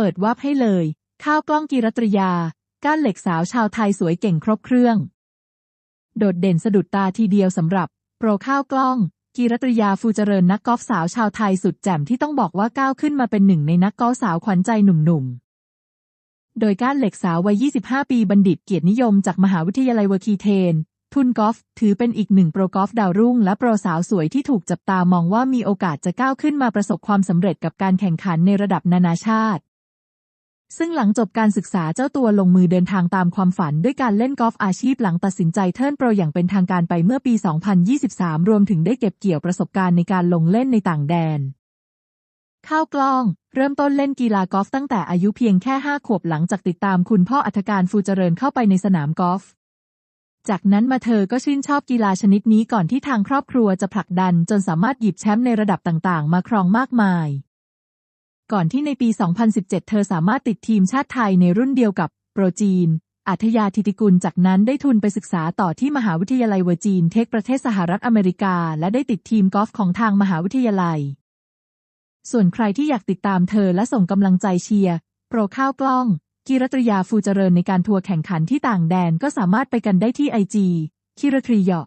เปิดวับให้เลย ข้าวกล้องกีรัตรยา ก้านเหล็กสาวชาวไทยสวยเก่งครบเครื่อง โดดเด่นสะดุดตาทีเดียวสำหรับ โปรข้าวกล้องกีรัตรยาฟูเจริญนักกอล์ฟสาวชาวไทยสุดแจ่มที่ต้องบอกว่าก้าวขึ้นมาเป็นหนึ่งในนักกอล์ฟสาวขวัญใจหนุ่มๆ โดยก้านเหล็กสาววัย 25 ปีบัณฑิตเกียรตินิยมจากมหาวิทยาลัยเวอร์คีเทน ทุนกอล์ฟถือเป็นอีกหนึ่งโปรกอล์ฟดาวรุ่งและโปรสาวสวยที่ถูกจับตามองว่ามีโอกาสจะก้าวขึ้นมาประสบความสำเร็จกับการแข่งขันในระดับนานาชาติ ซึ่งหลังจบการศึกษาเจ้าตัวลงมือเดินทางตามความฝันด้วยการเล่นกอล์ฟอาชีพหลังตัดสินใจเทิร์นโปรอย่างเป็นทางการไปเมื่อปี 2023 รวมถึงได้เก็บเกี่ยวประสบการณ์ในการลงเล่นในต่างแดน ข้าวกล้อง เริ่มต้นเล่นกีฬากอล์ฟตั้งแต่อายุเพียงแค่ 5 ขวบหลังจากติดตามคุณพ่ออัธการฟูเจริญเข้าไปในสนามกอล์ฟจากนั้นมาเธอก็ชื่นชอบกีฬาชนิดนี้ก่อนที่ทางครอบครัวจะผลักดันจนสามารถหยิบแชมป์ในระดับต่างๆ มาครองมากมาย ก่อนที่ในปี 2017 เธอสามารถติดทีมชาติไทยในรุ่นเดียวกับโปรจีน อัธยาธิติกุลจากนั้นได้ทุนไปศึกษาต่อที่มหาวิทยาลัยเวอร์จีนเทคประเทศสหรัฐอเมริกา และได้ติดทีมกอล์ฟของทางมหาวิทยาลัย ส่วนใครที่อยากติดตามเธอและส่งกำลังใจเชียร์โปรข้าวกล้องกีรัตรยาฟูเจริญในการทัวร์แข่งขันที่ต่างแดนก็สามารถไปกันได้ที่ไอจีคิรทรียอ